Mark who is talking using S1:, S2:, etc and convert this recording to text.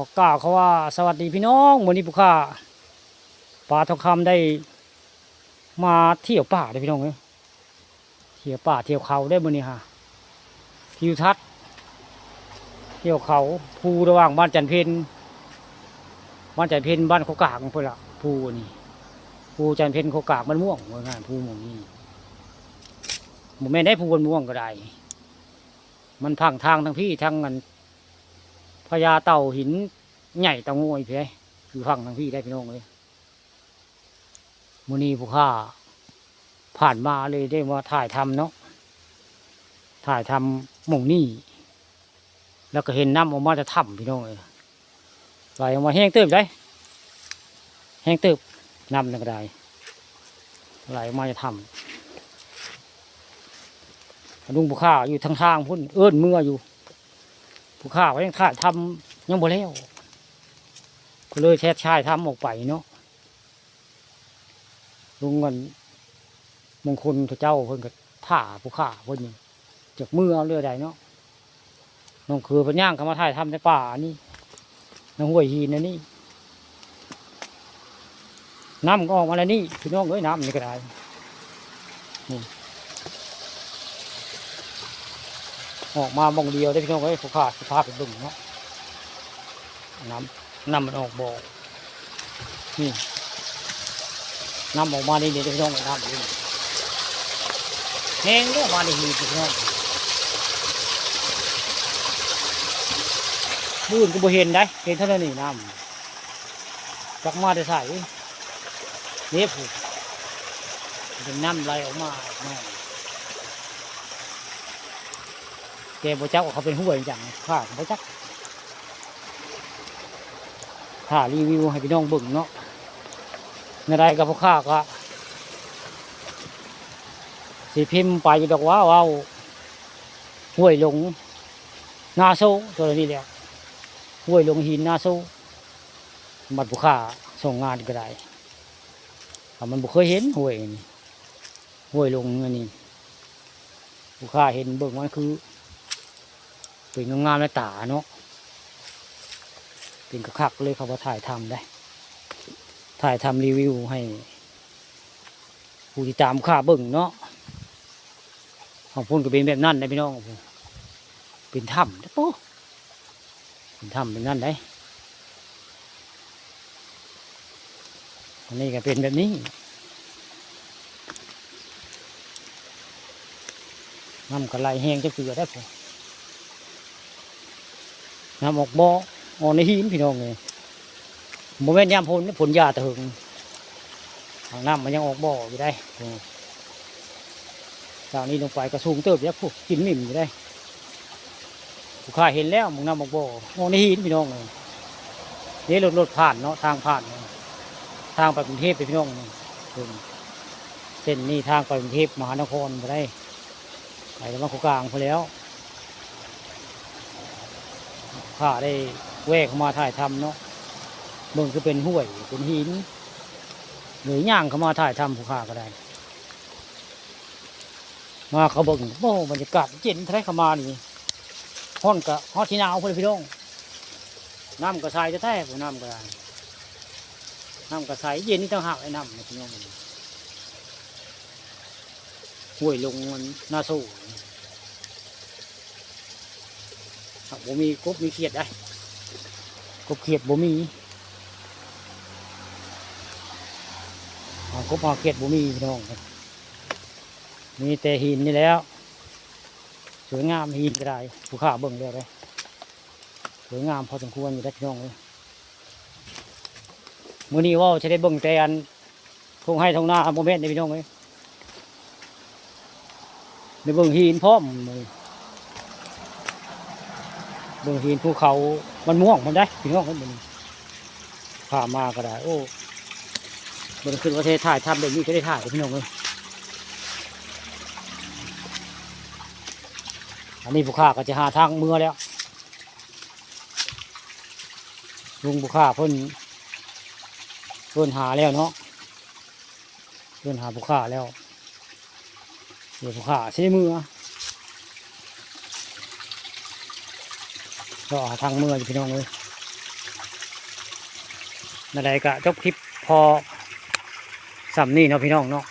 S1: ขอกล่าวเขาว่าสวัสดีพี่น้องวันนี้ผู้ข้าปลาทองคำได้ มาเที่ยวป่าได้พี่น้องเอ้ยเที่ยวป่าเที่ยวเขาได้มื่อนี้ฮะทิวทัศน์เที่ยวเขาภูระหว่างบ้านจันเพนบ้านจันเพนบ้านโคกากเพื่อละภูนี่ภูจันเพนโคกากมันม่วงว่างานภูมองนี่หมูแม่ได้ภูบนม่วงก็ได้ มันพังทางทั้งพี่ทั้งเงิน พญาเต่าหินใหญ่เต่างอยเพียคือฟังทางพี่ได้พี่น้องเลยมือนี้ผู้ข้าผ่านมาเลยได้มาถ่ายทำเนาะถ่ายทำหม่งนี่ แล้วก็เห็นน้ำออกมาจะถ้ำพี่น้องเลยไหลออกมาแห้งเติบได้ แห้งเติบน้ำนั่นก็ได้ไหลออกมาจะถ้ำลุงผู้ข้าอยู่ทางทางพุ่นเอิ้อนเมื่ออยู่ ผู้ข้าก็ยังถ่ายทำยังบ่แล้วก็เลยแชทชายทำออกไปเนาะลุงกันมงคลเจ้าเพิ่นก็ท่าผู้ข้าเพิ่นจากมือเอาเรือใดเนาะน้องคือเพิ่นย่างเข้ามาถ่ายทำในป่านี่ในห้วยหินนะนี่น้ำก็ออกมาแล้วนี่พี่น้องเอ้ยน้ำนี่ก็ได้นี่ ออกมามองเดียวได้พี่น้องเอ้ยผู้ข้าสภาพเป็นบึงเนาะน้ำน้ำมันออกบ่อนี่น้ำออกมานี่เดี๋ยวพี่น้องเอ้น้ำนี่แห้งเด้อมาในหีบพี่น้องมื่นก็บ่เห็นได้เห็นเท่านั้นนี่น้ำจักมาได้ใส่เนี่ยผูกเป็นน้ำไหลออกมาออกม แกบจักว่าเขาเป็นห้วยจังข้าบ่จักถ้ารีวิวให้พี่น้องเบิ่งเนาะในใดกับพวกข้าก็สิพิมพ์ไปดอกว่าว้าวห้วยหลงนาโซตัวนี้แหละห้วยหลงหินนาโซบัดผู้ข้าส่งงานก็ได้ถ้ามันบ่เคยเห็นห้วยนี่ห้วยหลงอันนี้ผู้ข้าเห็นเบิ่งมันคือ เป็นงามๆในตาเนาะเป็นกระคักเลยเขาว่าถ่ายทำได้ ถ่ายทำรีวิวให้ผู้ที่ตามข้าเบิ่งเนาะของพุ่นก็เป็นแบบนั้นได้พี่น้องเป็นถ้ำนะโป้เป็นถ้ำเป็นนั่นได้อันนี้ก็เป็นแบบนี้น้ำกระไหลแห้งจะเกลือได้ผม น้ำออกบ่อออกในหินพี่น้องเลยโมเมนต์ยามพ้นผลยาตะหึงทางน้ำมันยังออกบ่ออยู่ได้จากนี้ลงไปกระสูงเติบยักษ์พวกกินมิ่มอยู่ได้ผู้ข้าเห็นแล้วมึงน้ำออกบ่อออกในหินพี่น้องเลยนี่รถรถผ่านเนาะทางผ่าน ทางไปกรุงเทพไปพี่น้องเส้นนี้ทางไปกรุงเทพมหานครไปได้ไปแล้วมาโคกลางพอแล้ว ข้าได้แวกเข้ามาถ่ายทำเนาะเบิ่งคือเป็นห้วยเป็นหิน หรือย่างเข้ามาถ่ายทำผู้ข้าก็ได้ มาเขาเบิ่งโอ้บรรยากาศเย็นแท้เข้ามานี่ห้อนกะฮอดที่หนาวเพื่อนพี่น้องน้ำกระชายจะแท้ผมน้ำกระได้น้ำกระชายเย็นนี่ต้องหักไอ้น้ำนะพี่น้องห้วยลงมันน่าสู้ ครับบ่มีกบมีเขียดได้กบเขียดบ่มีกบเอาเขียดบ่มีพี่น้องครับมีแต่หินนี่แล้ว สวยงามหินก็ได้ผู้ข้าเบิ่งแล้วเลยสวยงามพอสมควรอยู่ได้พี่น้องเลยมื้อนี้เว่าจะได้เบิ่งแต่อันทงให้ทงหน้าโมเมนต์ในพี่น้องเลยได้เบิ่งหินพร้อมเลย เบิ่งหินภูเขามันม่วงมันได้พี่น้องมันผ่ามาก็ได้ โอ้บนขึ้นประเทศถ่ายทำแบบนี้ก็ได้ถ่ายพี่น้องเลยอันนี้ผู้ข้าก็จะหาทางเมื่อแล้วลุงผู้ข้าเพิ่นเพิ่นหาแล้วเนาะเพิ่นหาผู้ข้าแล้วเดี๋ยวผู้ข้าใช้มือ รอทางเมื่อพี่น้องเลยอะไรกะจบคลิปพอสำนี่เนาะพี่น้องเนาะ